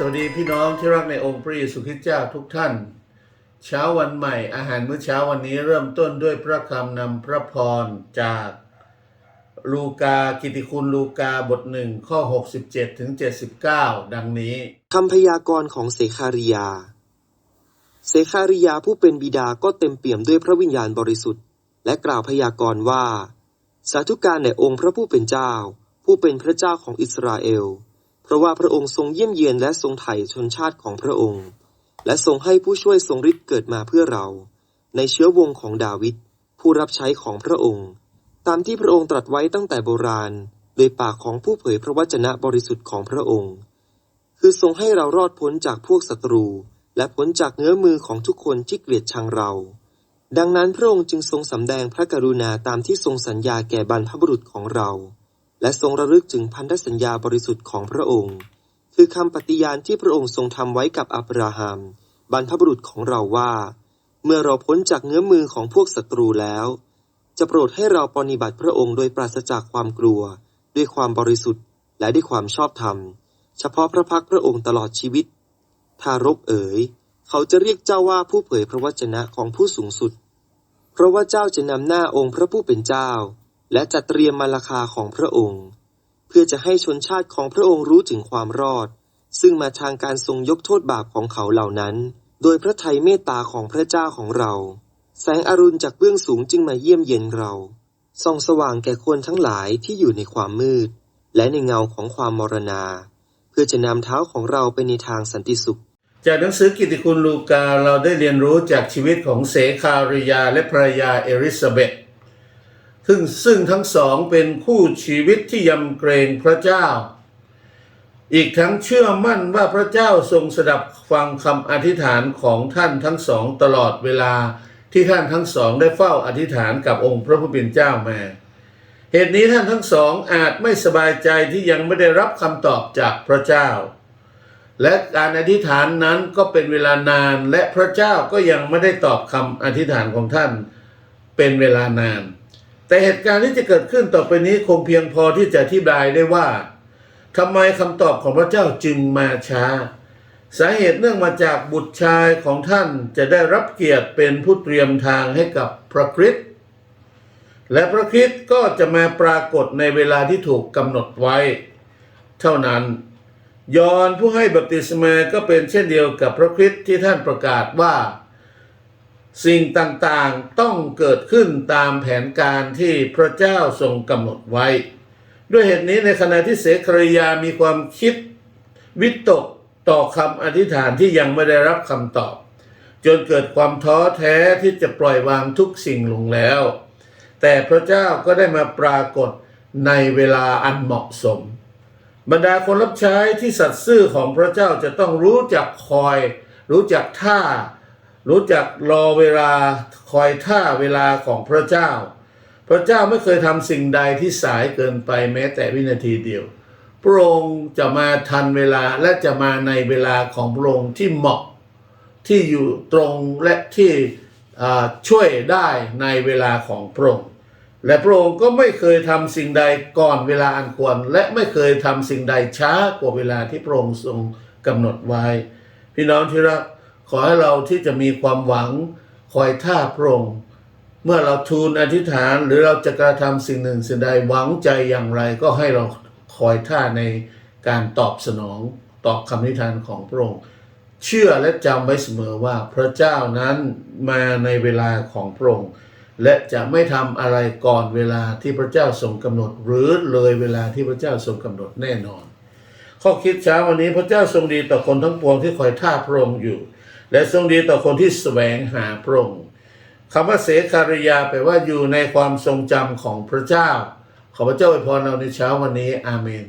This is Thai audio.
สวัสดีพี่น้องที่รักในองค์พระเยซูคริสต์เจ้าทุกท่าน เช้าวันใหม่อาหารมื้อเช้าวันนี้เริ่มต้นด้วยพระคำนำพระพรจากลูกากิติคุณลูกาบทหนึ่งข้อ 67 ถึง 79 ดังนี้คำพยากรณ์ของเสคาริยา เสคาริยาผู้เป็นบิดาก็เต็มเปี่ยมด้วยพระวิญญาณบริสุทธิ์ และกล่าวพยากรณ์ว่า สาธุการแด่องค์พระผู้เป็นเจ้า ผู้เป็นพระเจ้าของอิสราเอล เพราะว่าพระองค์ทรงเยี่ยมเยียนและทรงไถ่ชนชาติของพระองค์ และทรงให้ผู้ช่วยทรงฤทธิ์เกิดมาเพื่อเรา ในเชื้อวงของดาวิดผู้รับใช้ของพระองค์ ตามที่พระองค์ตรัสไว้ตั้งแต่โบราณ โดยปากของผู้เผยพระวจนะบริสุทธิ์ของพระองค์ คือทรงให้เรารอดพ้นจากพวกศัตรู และพ้นจากเงื้อมือของทุกคนที่เกลียดชังเรา ดังนั้นพระองค์จึงทรงสำแดงพระกรุณาตามที่ทรงสัญญาแก่บรรพบุรุษของเรา และทรงระลึกถึงพันธสัญญาบริสุทธิ์ของพระองค์ คือคำปฏิญาณที่พระองค์ทรงทำไว้กับอับราฮัม บรรพบุรุษของเราว่า เมื่อเราพ้นจากเงื้อมือของพวกศัตรูแล้ว จะโปรดให้เราปฏิบัติพระองค์โดยปราศจากความกลัว ด้วยความบริสุทธิ์ และด้วยความชอบธรรม เฉพาะพระพักพระองค์ตลอดชีวิต ทารกเอ๋ย เขาจะเรียกเจ้าว่าผู้เผยพระวจนะของผู้สูงสุด เพราะว่าเจ้าจะนำหน้าองค์พระผู้เป็นเจ้า และจัดเตรียมมาลาคาของพระองค์ เพื่อจะให้ชนชาติของพระองค์รู้ถึงความรอด ซึ่งมาทางการทรงยกโทษบาปของเขาเหล่านั้น โดยพระทัยเมตตาของพระเจ้าของเรา แสงอรุณจากเบื้องสูงจึงมาเยี่ยมเย็นเราส่องสว่างแก่คนทั้งหลายที่อยู่ในความมืด และในเงาของความมรณา เพื่อจะนำเท้าของเราไปในทางสันติสุข จากหนังสือกิตติคุณลูกาเราได้เรียนรู้จากชีวิตของเสคาริยาและภรรยาเอริซาเบธ ซึ่งซึ่งทั้งสองเป็นคู่ชีวิตที่ยำเกรงพระเจ้า อีกทั้งเชื่อมั่นว่าพระเจ้าทรงสดับฟังคำอธิษฐานของท่านทั้งสองตลอดเวลาที่ท่านทั้งสองได้เฝ้าอธิษฐานกับองค์พระผู้เป็นเจ้ามา เหตุนี้ท่านทั้งสองอาจไม่สบายใจที่ยังไม่ได้รับคำตอบจากพระเจ้า และการอธิษฐานนั้นก็เป็นเวลานานและพระเจ้าก็ยังไม่ได้ตอบคำอธิษฐานของท่านเป็นเวลานาน แต่เหตุการณ์ที่จะเกิดขึ้นต่อไปนี้คงเพียงพอที่จะอธิบายได้ว่าทำไมคำตอบของพระเจ้าจึงมาช้า สาเหตุเนื่องมาจากบุตรชายของท่านจะได้รับเกียรติเป็นผู้เตรียมทางให้กับพระคริสต์และพระคริสต์ก็จะมาปรากฏในเวลาที่ถูกกำหนดไว้ เท่านั้น ยอนผู้ให้บัพติศมาก็เป็นเช่นเดียวกับพระคริสต์ที่ท่านประกาศว่า สิ่งต่างๆต้องเกิดขึ้นตามแผนการที่พระเจ้าทรงกำหนดไว้ ด้วยเหตุนี้ในขณะที่เสคริยามีความคิดวิตกต่อคำอธิษฐานที่ยังไม่ได้รับคำตอบ จนเกิดความท้อแท้ที่จะปล่อยวางทุกสิ่งลงแล้ว แต่พระเจ้าก็ได้มาปรากฏในเวลาอันเหมาะสม บรรดาคนรับใช้ที่สัตย์ซื่อของพระเจ้าจะต้องรู้จักคอย รู้จักท่า รู้จักรอเวลาคอยท่าเวลาของพระเจ้า พระเจ้าไม่เคยทำสิ่งใดที่สายเกินไปแม้แต่วินาทีเดียว พระองค์จะมาทันเวลาและจะมาในเวลาของพระองค์ที่เหมาะที่อยู่ตรงและที่ช่วยได้ในเวลาของพระองค์และพระองค์ก็ไม่เคยทำสิ่งใดก่อนเวลาอันควร และไม่เคยทำสิ่งใดช้ากว่าเวลาที่พระองค์ทรงกำหนดไว้ พี่น้องที่รัก ขอให้เราที่จะมีความหวังคอยท่าพระองค์เมื่อเราทูลอธิษฐานหรือเราจะกระทำสิ่งหนึ่งสิ่งใดหวังใจอย่างไร ก็ให้เราคอยท่าในการตอบสนองตอบคำอธิษฐานของพระองค์ เชื่อและจำไว้เสมอว่าพระเจ้านั้นมาในเวลาของพระองค์และจะไม่ทำอะไรก่อนเวลาที่พระเจ้าทรงกำหนด หรือเลยเวลาที่พระเจ้าทรงกำหนดแน่นอน ข้อคิดเช้าวันนี้พระเจ้าทรงดีต่อคนทั้งปวงที่คอยท่าพระองค์อยู่ และทรงดีต่อคนที่แสวงหาพระองค์คำว่าเสคาริยาแปลว่าอยู่ในความทรงจำของพระเจ้า ขอพระเจ้าอวยพรเราในเช้าวันนี้อาเมน